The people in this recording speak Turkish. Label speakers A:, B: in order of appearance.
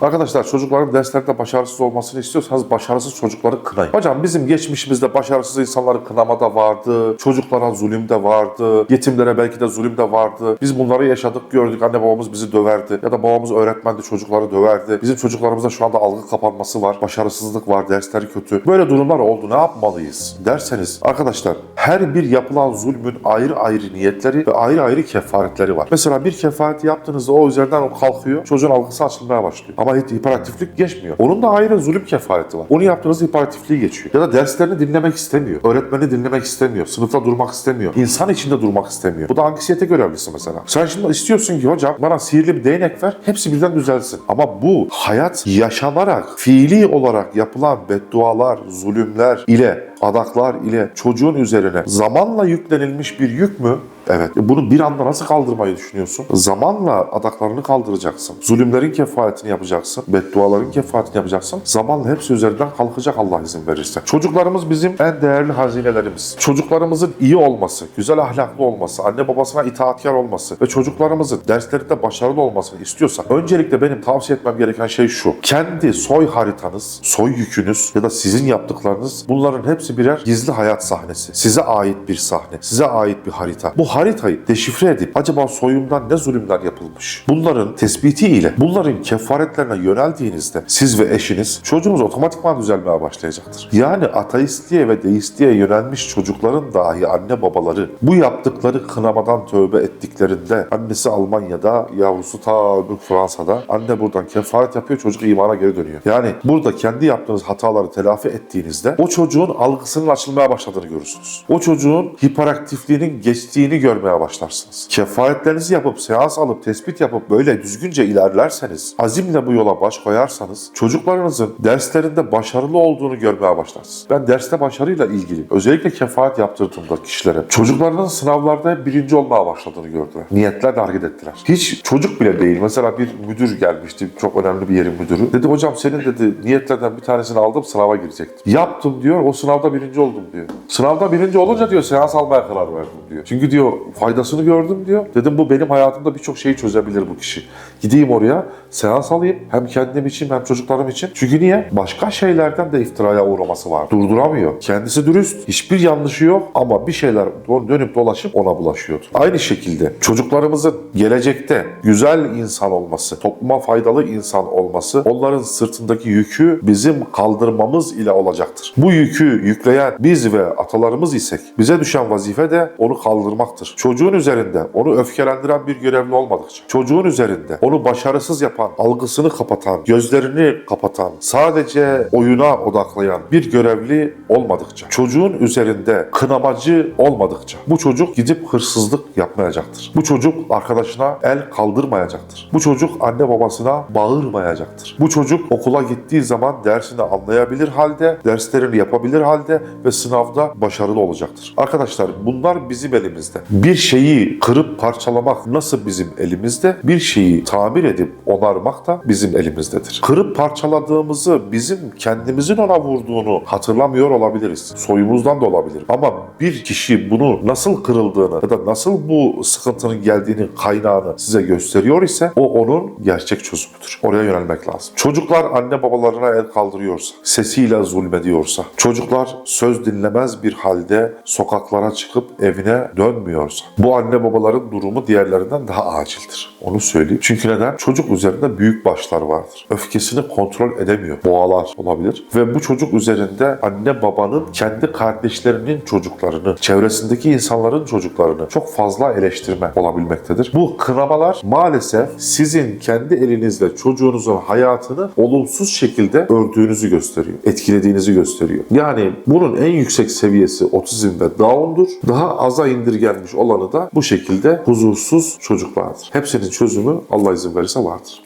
A: Arkadaşlar çocukların derslerde başarısız olmasını istiyorsanız başarısız çocukları kınayın. Hocam bizim geçmişimizde başarısız insanları kınama da vardı, çocuklara zulüm de vardı, yetimlere belki de zulüm de vardı. Biz bunları yaşadık, gördük. Anne babamız bizi döverdi ya da babamız öğretmendi çocukları döverdi. Bizim çocuklarımızda şu anda algı kapanması var, başarısızlık var, dersleri kötü. Böyle durumlar oldu. Ne yapmalıyız derseniz arkadaşlar her bir yapılan zulmün ayrı ayrı niyetleri ve ayrı ayrı kefaretleri var. Mesela bir kefaret yaptığınızda o üzerinden o kalkıyor, çocuğun algısı açılmaya başlıyor. Ama hiperaktiflik geçmiyor. Onun da ayrı zulüm kefareti var. Onu yaptığınızda hiperaktifliği geçiyor. Ya da derslerini dinlemek istemiyor. Öğretmeni dinlemek istemiyor. Sınıfta durmak istemiyor. İnsan içinde durmak istemiyor. Bu da anksiyete görevlisi mesela. Sen şimdi istiyorsun ki hocam bana sihirli bir değnek ver. Hepsi birden düzelsin. Ama bu hayat yaşanarak, fiili olarak yapılan beddualar, zulümler ile adaklar ile çocuğun üzerine zamanla yüklenilmiş bir yük mü? Evet. E Bunu bir anda nasıl kaldırmayı düşünüyorsun? Zamanla adaklarını kaldıracaksın. Zulümlerin kefaretini yapacaksın. Bedduaların kefaretini yapacaksın. Zamanla hepsi üzerinden kalkacak Allah izin verirse. Çocuklarımız bizim en değerli hazinelerimiz. Çocuklarımızın iyi olması, güzel ahlaklı olması, anne babasına itaatkar olması ve çocuklarımızın derslerinde başarılı olmasını istiyorsak öncelikle benim tavsiye etmem gereken şey şu. Kendi soy haritanız, soy yükünüz ya da sizin yaptıklarınız bunların hepsi birer gizli hayat sahnesi. Size ait bir sahne, size ait bir harita. Bu haritayı deşifre edip acaba soyumdan ne zulümler yapılmış? Bunların tespiti ile bunların kefaretlerine yöneldiğinizde siz ve eşiniz çocuğunuz otomatikman düzelmeye başlayacaktır. Yani ateistliğe ve deistliğe yönelmiş çocukların dahi anne babaları bu yaptıkları kınamadan tövbe ettiklerinde annesi Almanya'da, yavrusu ta öbür Fransa'da anne buradan kefaret yapıyor çocuk imana geri dönüyor. Yani burada kendi yaptığınız hataları telafi ettiğinizde o çocuğun algısının açılmaya başladığını görürsünüz. O çocuğun hiperaktifliğinin geçtiğini görmeye başlarsınız. Kefaretlerinizi yapıp, seans alıp, tespit yapıp böyle düzgünce ilerlerseniz, azimle bu yola baş koyarsanız çocuklarınızın derslerinde başarılı olduğunu görmeye başlarsınız. Ben derste başarıyla ilgili özellikle kefaret yaptırdığımda kişilere çocuklarının sınavlarda birinci olmaya başladığını gördüler. Niyetlerle hareket ettiler. Hiç çocuk bile değil. Mesela bir müdür gelmişti. Çok önemli bir yerin müdürü. Dedi hocam senin dedi niyetlerden bir tanesini aldım sınava girecektim. Yaptım diyor. O sınavda birinci oldum diyor. Sınavda birinci olunca diyor seans almaya karar verdim diyor. Çünkü diyor faydasını gördüm diyor. Dedim bu benim hayatımda birçok şeyi çözebilir bu kişi. Gideyim oraya seans alayım hem kendim için hem çocuklarım için. Çünkü niye? Başka şeylerden de iftiraya uğraması var. Durduramıyor. Kendisi dürüst. Hiçbir yanlışı yok ama bir şeyler dönüp dolaşıp ona bulaşıyordu. Aynı şekilde çocuklarımızın gelecekte güzel insan olması, topluma faydalı insan olması onların sırtındaki yükü bizim kaldırmamız ile olacaktır. Bu yükü yükleyen biz ve atalarımız isek bize düşen vazife de onu kaldırmaktır. Çocuğun üzerinde onu öfkelendiren bir görevli olmadıkça, çocuğun üzerinde onu başarısız yapan, algısını kapatan, gözlerini kapatan, sadece oyuna odaklayan bir görevli olmadıkça, çocuğun üzerinde kınamacı olmadıkça bu çocuk gidip hırsızlık yapmayacaktır. Bu çocuk arkadaşına el kaldırmayacaktır. Bu çocuk anne babasına bağırmayacaktır. Bu çocuk okula gittiği zaman dersini anlayabilir halde, derslerini yapabilir halde ve sınavda başarılı olacaktır. Arkadaşlar bunlar bizim elimizde. Bir şeyi kırıp parçalamak nasıl bizim elimizde? Bir şeyi tamir edip onarmak da bizim elimizdedir. Kırıp parçaladığımızı bizim kendimizin ona vurduğunu hatırlamıyor olabiliriz. Soyumuzdan da olabilir. Ama bir kişi bunu nasıl kırıldığını ya da nasıl bu sıkıntının geldiğini kaynağını size gösteriyor ise o onun gerçek çözümüdür. Oraya yönelmek lazım. Çocuklar anne babalarına el kaldırıyorsa, sesiyle zulmediyorsa, çocuklar söz dinlemez bir halde sokaklara çıkıp evine dönmüyorsa, bu anne babaların durumu diğerlerinden daha acildir. Onu söyleyeyim. Çünkü neden? Çocuk üzerinde büyük başlar vardır. Öfkesini kontrol edemiyor. Boğalar olabilir. Ve bu çocuk üzerinde anne babanın kendi kardeşlerinin çocuklarını, çevresindeki insanların çocuklarını çok fazla eleştirme olabilmektedir. Bu kınamalar maalesef sizin kendi elinizle çocuğunuzun hayatını olumsuz şekilde ördüğünüzü gösteriyor. Etkilediğinizi gösteriyor. Yani bunun en yüksek seviyesi otizm ve Down'dur. Daha aza indirgenmiş olanı da bu şekilde huzursuz çocuklardır. Hepsinin çözümü Allah izin verirse vardır.